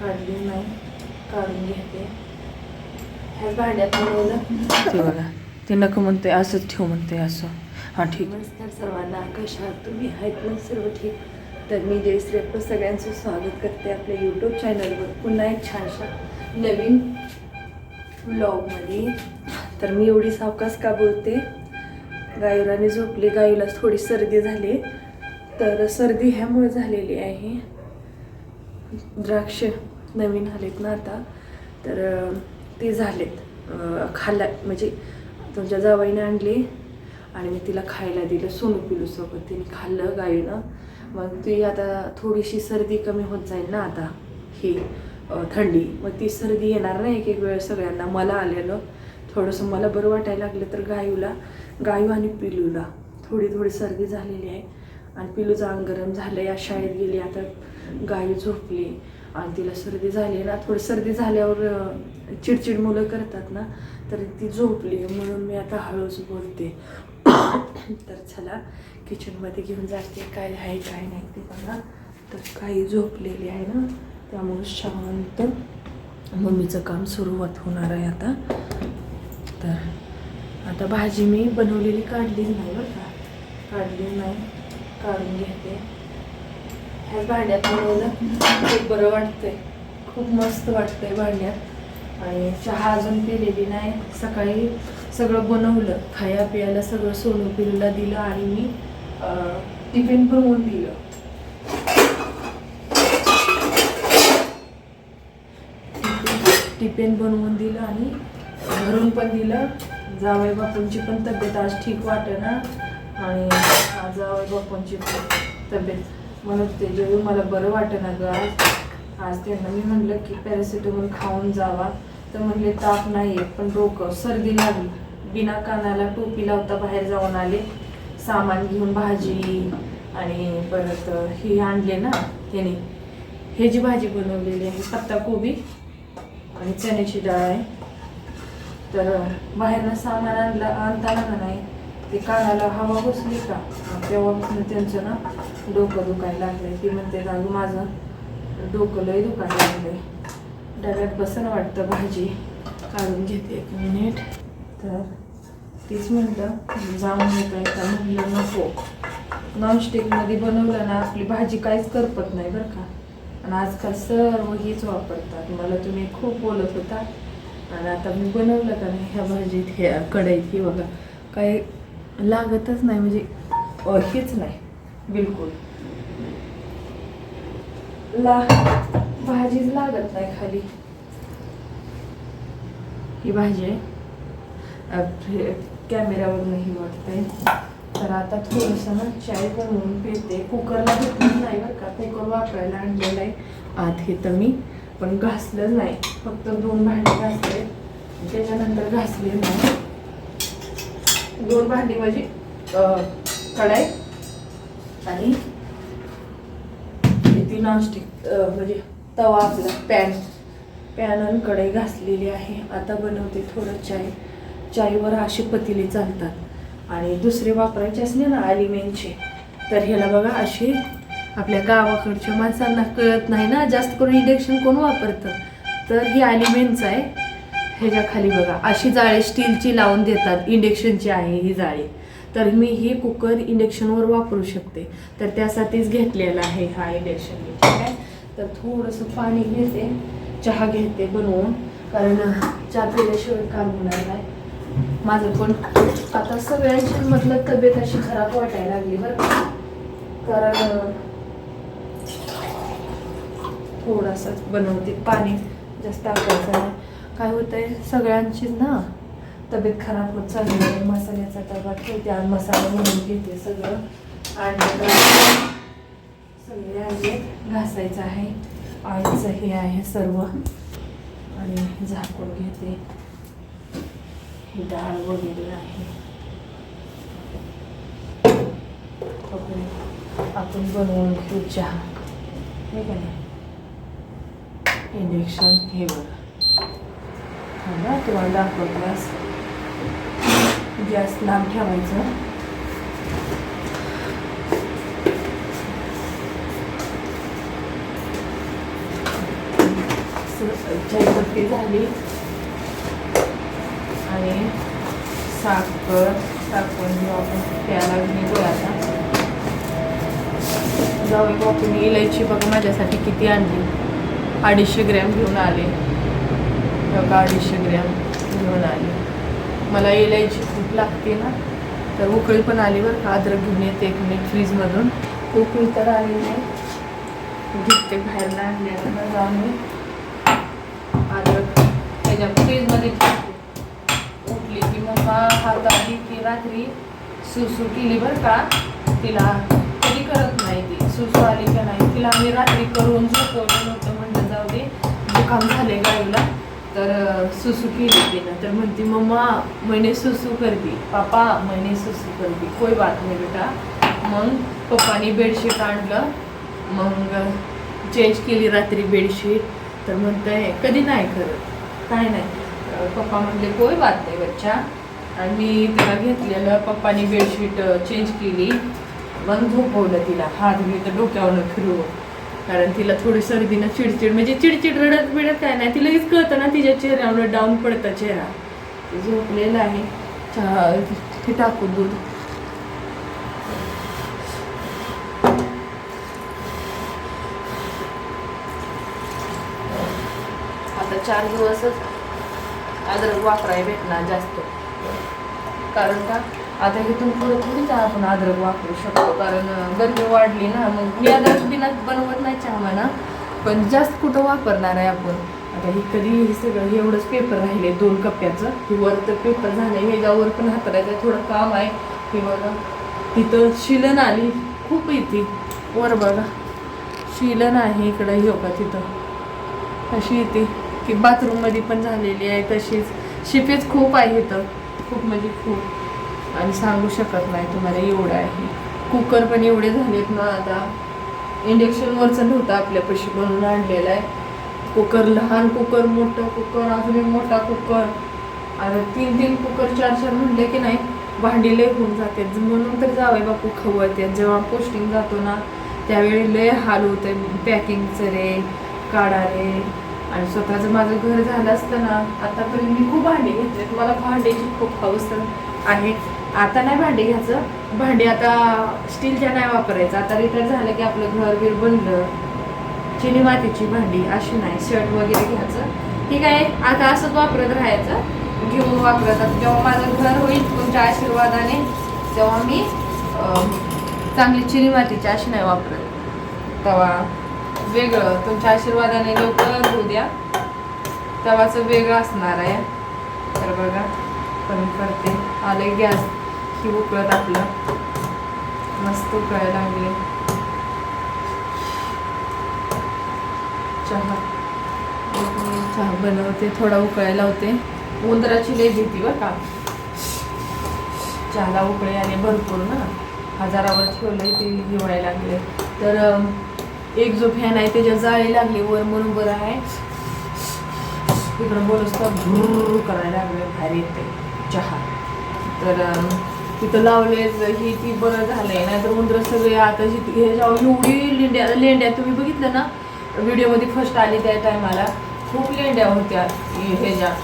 काढली नाही काढून घेते. ह्या भांड्यात बघा ते नको म्हणते असंच ठेव म्हणते असं. हां ठीक. नमस्कार सर्वांना कशा आहात तुम्ही? आहेत ना सर्व ठीक? तर मी जयश्री आपलं सगळ्यांचं स्वागत करते आपल्या यूट्यूब चॅनलवर पुन्हा एक छानशा नवीन व्लॉगमध्ये तर मी एवढी सावकाश का बोलते? गायुराने झोपली गायूला थोडी सर्दी झाली. तर सर्दी ह्यामुळे झालेली आहे. द्राक्ष. नवीन आलेत ना आता. तर ते झालेत. खाल्ला म्हणजे तुमच्या जावईने आणले आणि मी तिला खायला दिलं सोनू पिलूसोबत तिने खाल्लं गाईनं. मग ती आता थोडीशी सर्दी कमी होत जाईल ना आता. ही थंडी. मग ती सर्दी येणार नाही एक एक वेळ सगळ्यांना. मला आलेलं. थोडंसं मला बरं वाटायला लागलं तर गायूला गायू आणि पिलूला. थोडी थोडी सर्दी झालेली आहे. आणि पिलूचं अंग गरम झालं या शाळेत गेली आता गायू झोपली. आणि तिला सर्दी झाली ना थोडी सर्दी झाल्यावर चिडचिड मुलं करतात ना तर ती झोपली म्हणून मी आता हळूच बोलते. तर चला किचनमध्ये घेऊन जाते. काय आहे काय नाही ते बघा. तर काही झोपलेली आहे ना त्यामुळे शांत मम्मीचं काम सुरुवात होणार आहे आता. तर आता भाजी मी बनवलेली काढलीच नाही बरं का. काढली नाही काढून घेते. ह्या भांड्यात बनवलं. खूप बरं वाटतंय. खूप मस्त वाटतंय भांड्यात. आणि चहा अजून पिलेली नाही. सकाळी सगळं बनवलं. खाया पियाला सगळं सोनू पिलूला दिलं आणि मी टिफिन बनवून दिलं. टिफिन- बनवून दिलं आणि घरून पण दिलं. जावई बापूंची पण तब्येत आज ठीक वाटेना. आणि आज जावई बापूंची पण तब्येत म्हणत ते जेव्हा मला बरं वाटेना गं आज आज त्यांना मी म्हणलं की पॅरासिटामॉल खाऊन जावा. तर म्हणले ताप नाही आहे पण डोकं सर्दी लागली. बिना कानाला टोपी लावता बाहेर जाऊन आले. सामान घेऊन भाजी आणि परत ही आणले ना त्याने. हे जी भाजी बनवलेली आहे पत्ता कोबी आणि चण्याची डाळ आहे. तर बाहेरनं सामान आणलं आणताना का नाही ते कानाला हवा बसली का? तेव्हापासून त्यांचं ना डोकं दुखायला लागलंय. ती म्हणते अगं माझं डोकं लय दुखायला लागलंय. डब्यात बसन वाटतं भाजी काढून घेते एक मिनिट. तर तीच म्हटलं जाऊन येत का म्हणलं नको. नॉनस्टिकमध्ये बनवलं ना आपली भाजी काहीच करपत नाही बरं का. आणि आजकाल सर्व हीच वापरतात. मला तुम्ही खूप बोलत होता. आणि आता मी बनवलं का नाही ह्या भाजीत ह्या कढईत ही बघा. काही लागतच नाही म्हणजे अ, हेच नाही. बिलकुल. ला भाजीच लागत नाही खाली. ही भाजी आहे. अ, हे कॅमेऱ्यावरून ही तर आता थोडंसं ना चाय बनवून पिते. कुकरला घेतलं नाही बरं का. कुकर वापरायला आणलेला आहे. आत हे तर मी पण घासलं नाही. फक्त दोन भांडी घासले. त्याच्यानंतर घासले नाही दोन भांडी माझी कढाई आणि ती नॉनस्टिक म्हणजे तवा आपला पॅन पॅन आणि कढई घासलेली आहे. आता बनवते थोडं चाय. चायवर असे पतीले चालतात. आणि दुसरे वापरायचे असले ना अलिमेंटचे तर ह्याला बघा असे आपल्या गावाकडच्या माणसांना कळत नाही ना जास्त करून इंडक्शन कोण वापरतं? तर ही अलिमेंटचं आहे. ह्याच्या खाली बघा अशी जाळी स्टीलची लावून देतात इंडक्शनची आहे ही जाळी. तर मी हे कुकर इंडक्शनवर वापरू शकते. तर त्यासाठीच घेतलेला आहे हा इंडक्शन ठीक आहे? तर थोडंसं पाणी घेते. चहा घेते बनवून. कारण चहा पिल्याशिवाय काम होणार नाही. माझं पण आता सगळ्यांची मधलं तब्येत अशी खराब वाटायला लागली बरं कारण थोडासाच बनवते. पाणी जास्त टाकायचं काय होतंय? सगळ्यांचीच ना तब्येत खराब होत चालली आहे. मसाल्याचा डबा ठेवते. आणि मसाला म्हणून घेते सगळं. आणि सगळे आहे. घासायचं आहे. आईचं हे आहे सर्व. आणि झाकून घेते. ही डाळ वगैरे आहे. आपण बनवून घेऊ चहा. हे का नाही? इंजेक्शन. हे बघा. थांबा तुम्हाला दाखवतो गॅस लांब ठेवायचं. चायपत्ती झाली. आणि साखर टाकून घेऊ आपण प्यायला निघू आता. जाऊ बापून इलायची बघा माझ्यासाठी किती आणली. अडीचशे ग्रॅम घेऊन आले. बघा अडीचशे ग्रॅम घेऊन आले. मला इलायची खूप लागते ना. तर उकळी पण आली बरं का. अद्रक घेऊन येते एक मिनिट फ्रीजमधून उकळी तर आली नाही. घेते बाहेर आणल्यानं जाऊन मी अद्रक. त्याच्या फ्रीजमध्ये ठेवते उठली की मग हात आली की रात्री सुसू केली बरं का. तिला कधी करत नाही ती. सुसू आली का नाही. तिला आम्ही रात्री करून झोपवलं नव्हतं म्हणलं जाऊ दे. दुकान झाले गाईला. तर सुसू केली तिनं तर म्हणती मम्मा मैंने सुसू कर दी. पापा मैंने सुसू कर दी. कोई बात नाही बेटा. मग पप्पानी बेडशीट आणलं. मग चेंज केली रात्री बेडशीट. तर म्हणतंय कधी नाही करत. काय नाही. पप्पा म्हणले कोई बात नाही बच्चा. आणि मी तिला घेतलेलं पप्पानी बेडशीट चेंज केली. मग झोपवलं तिला. हात मी तर डोक्यावरनं फिरवून. कारण तिला थोडी सर्दीनं चिडचिड म्हणजे चिडचिड रडत बिडत काय नाही. तिला कळतं ना तिच्या चेहऱ्यावर डाऊन पडतं चेहरा. झोपलेला आहे. चहा हे टाकू दूध. आता चार दिवसच अद्रक वापराय भेटणार जास्त. कारण का? आता इथून पुढे थोडीच आपण अद्रक वापरू शकतो कारण अं, गरमी वाढली ना मग मी अद्रक बिना बनवत नाही चहा म्हणा पण जास्त कुठं वापरणार आहे आपण? आता ही कधी हे सगळं एवढंच पेपर राहिले दोन कप्प्याचं हे वर तर पेपर झालं ह्याच्यावर पण हातरायचं थोडं काम आहे. हे बघा तिथं शिलन आली खूप येते वर बघा शिलन आहे इकडं हे का तिथं. अशी येते की बाथरूममध्ये पण झालेली आहे तशीच. शिपेच खूप आहे इथं. खूप म्हणजे खूप. आणि सांगू शकत नाही तुम्हाला एवढं आहे. कुकर पण एवढे झालेत ना आता. इंडक्शनवरचं नव्हतं आपल्यापाशी बनवून आणलेलं आहे. कुकर लहान कुकर मोठं कुकर अजून एक मोठा कुकर आता तीन तीन कुकर चार चार म्हणले की नाही भांडी लय होऊन जाते म्हणून तर जावं बापू खवळते जेव्हा पोस्टिंग जातो ना त्यावेळी लय हाल होते पॅकिंगचं रे काढा रे. आणि स्वतःचं माझं घर झालं असतं ना आतापर्यंत मी खूप भांडी घेतले मला भांड्याची खूप हौस आहे. आता नाही भांडी घ्यायचं. भांडी आता स्टीलच्या नाही वापरायचं. आता रिटायर झालं की आपलं घर बीर बनलं. चिनी मातीची भांडी अशी नाही. शर्ट वगैरे घ्यायचं. ठीक आहे. आता असंच वापरत राहायचं. घेऊन वापरत जेव्हा माझं घर होईल तुमच्या आशीर्वादाने तेव्हा मी चांगली चिनी मातीची अशी नाही वापरत. तेव्हा वेगळं. तुमच्या आशीर्वादाने लवकर होऊ द्या. तेव्हाचं वेगळं असणार आहे. तर बघा कमी करते. आले गॅस. ही उकळत आपलं मस्त उकळायला लागले. चहा. मी चहा बनवते थोडा उकळायला लावते उंदराची लय भीती बरं का. चहाला उकळे आले भरपूर ना. हजारावर ठेवलंय ते हिवायला लागले. तर एक जो फॅन आहे त्याच्या जाळी लागली वर म्हणून बरं आहे. इकडं बोलस तर भुर्र करायला लागले भारी येते. चहा. तर तिथं लावले ही ती बरं झालंय नाहीतर उंदरं सगळे आता जी- ह्याच्यावर एवढी लेंड्या लेंड्या तुम्ही बघितलं ना? व्हिडिओमध्ये फर्स्ट आली त्या टायमाला खूप लेंड्या होत्या ह्याच्या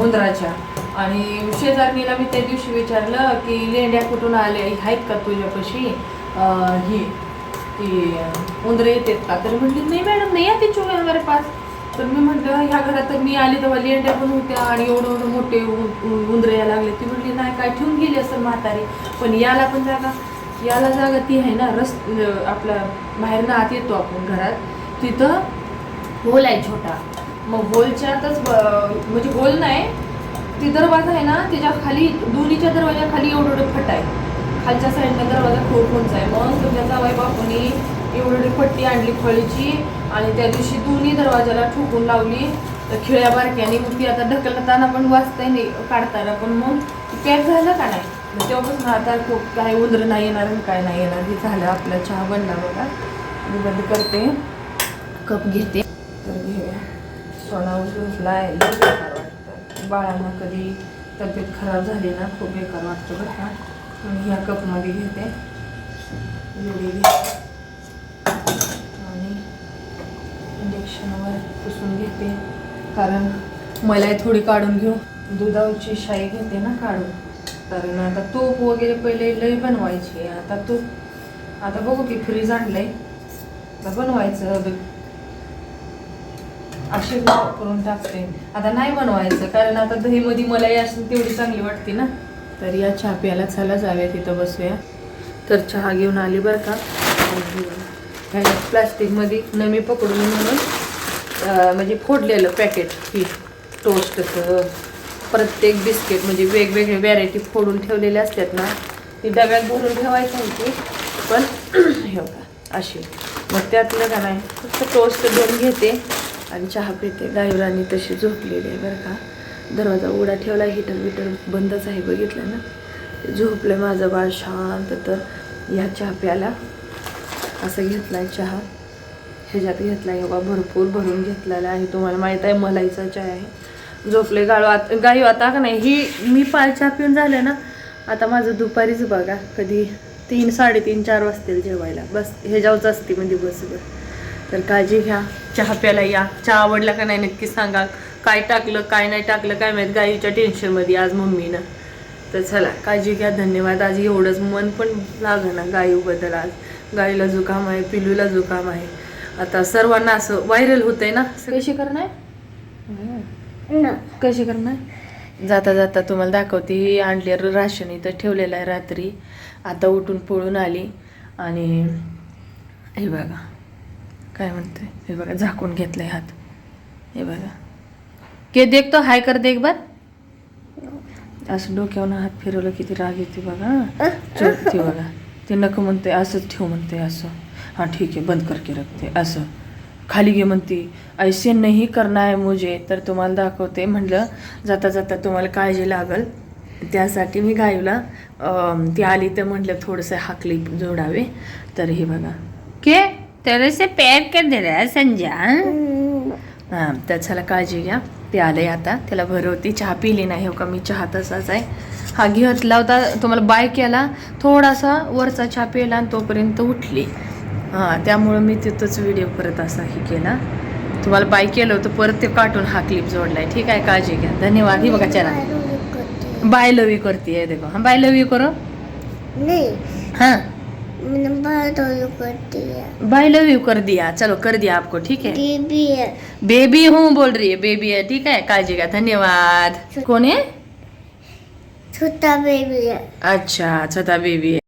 उंदराच्या. आणि शेजारणीला मी त्या दिवशी विचारलं की लेंड्या कुठून आल्या? आहेत का तुझ्यापाशी? ही ती उंदरं येतात का? तर म्हटली नाही मॅडम नाही येते चोवी हमारे पास. तर मी म्हटलं ह्या घरात तर मी आली तेव्हा लेंड्या पण होत्या आणि एवढं एवढं मोठे उंदरं यायला लागले. ती म्हटली नाही काय ठेवून गेली असं म्हातारी पण याला पण जागा याला जागा ती आहे ना रस आपला बाहेरनं आत येतो आपण घरात तिथं होल आहे छोटा. मग होलच्यातच ब- म्हणजे होल नाही ती दरवाजा आहे ना त्याच्याखाली दोन्हीच्या दरवाजा खाली एवढं एवढं फट आहे. खालच्या साईडला दरवाजा खूप उंच आहे. मग तुमच्या जावाई बापूनी एवढी पट्टी आणली फळीची आणि त्या दिवशी दोन्ही दरवाजाला ठोकून लावली. तर खिळ्या बारक्याने मग ती आता ढकलताना पण वाचता नाही काढताना पण. मग पॅक झालं का नाही? मग तेव्हापासून आता खूप काय उंदर नाही येणार आणि काय नाही येणार. हे झालं आपला चहा बनला बघा. मी बंद करते. कप घेते. तर घेऊया सोना उचला बेकार वाटतं. बाळांना कधी तब्येत खराब झाली ना खूप बेकार वाटतं बरं का. मी ह्या कपमध्ये घेते. एवढी घेते आणि पुसून घेते. कारण मलाई थोडी काढून घेऊ. दुधाची शाई घेते ना काढून. कारण आता तूप वगैरे पहिले लई बनवायची आता तूप आता बघू की फ्रीज आणलंय. आता बनवायचं ब- अशी करून टाकते. आता नाही बनवायचं कारण आता दहीमध्ये मलाई असेल तेवढी चांगली वाटते ना. तर या चहा प्यायला चला जाऊया तिथं बसूया. तर चहा घेऊन आली बरं का? ह्याच्यात प्लास्टिकमध्ये नमी पकडून म्हणून म्हणजे फोडलेलं पॅकेट ही टोस्टचं प्रत्येक बिस्किट म्हणजे वेगवेगळे व्हॅरायटी फोडून ठेवलेले असतात ना ती डब्यात भरून ठेवायचं होती पण हे बघा अशी. मग त्यातलं का नाही फक्त टोस्ट दोन घेते आणि चहा पिते. गायरानी तशी झोपलेली आहे बरं का. दरवाजा उघडा ठेवला हिटर बिटर बंदच आहे बघितलं ना. झोपलं माझं बाळ शांत तर ह्या चहा प्याला असं घेतला आहे चहा. ह्याच्यात घेतलाय बघा भरपूर भरून घेतलेला आहे. तुम्हाला माहीत आहे मलाईचा चहा आहे. झोपले गाळू आता गाई आता का नाही ही मी पाय चहा पिऊन झाले ना आता माझं दुपारीच बघा कधी तीन साडेतीन चार वाजतील जेवायला. बस ह्याच्यावरच असते म्हणजे मी दिवसभर तर काळजी घ्या चहा प्यायला या. चहा आवडला का नाही नक्की सांगा. काय टाकलं काय नाही टाकलं काय माहीत गाईच्या टेन्शनमध्ये आज मम्मीनं. तर चला काळजी घ्या धन्यवाद. आज एवढंच मन पण लागना गाईबद्दल आज. गाईला जुकाम आहे पिलूला जुकाम आहे. आता सर्वांना असं व्हायरल होतंय ना? कशी करणार? कशी करणार? जाता जाता तुम्हाला दाखवते ही आणली राशन इथं ठेवलेलं आहे रात्री. आता उठून पळून आली आणि हे बघा. काय म्हणते हे बघा झाकून घेतलंय हात. हे बघा. के देख तो हाय कर देख बार. असं डोक्यावर हात फिरवलं किती राग येते बघा. चोरते बघा. ते नको म्हणते असंच ठेव म्हणते असं. हां ठीक आहे बंद करके रखते असं. खाली घे म्हणते ऐसे नाही करणार आहे मुझे. तर तुम्हाला दाखवते म्हटलं जाता जाता तुम्हाला काळजी लागल. त्यासाठी मी गायला ती आली तर म्हटलं थोडंसं हाकली जोडावे. तर हे बघा. के? तेरे से पैर कर दे रहा है संजा हां? तर चला काळजी घ्या. ते आले आता. त्याला भरवती चहा पिली नाही हो का? मी चहा तसाच आहे. हा घेतला होता तुम्हाला बाय केला थोडासा वरचा चहा पिला आणि तोपर्यंत उठली. हां त्यामुळं मी तिथंच व्हिडिओ परत असा हे केला. तुम्हाला बाय केलं होतं परत ते काटून हा क्लिप जोडलाय. ठीक आहे काळजी घ्या. धन्यवाद. ही बघा चला बाय लव यू करते है देखो. हाँ बाय लव यू करो. हाँ. बाय लव यू कर दिया. चलो कर दिया आपको ठीक है बेबी है बेबी हूँ बोल रही है बेबी है ठीक है काळजी घ्या. धन्यवाद. कोण आहे? छोटा बेबी है अच्छा छोटा बेबी आहे.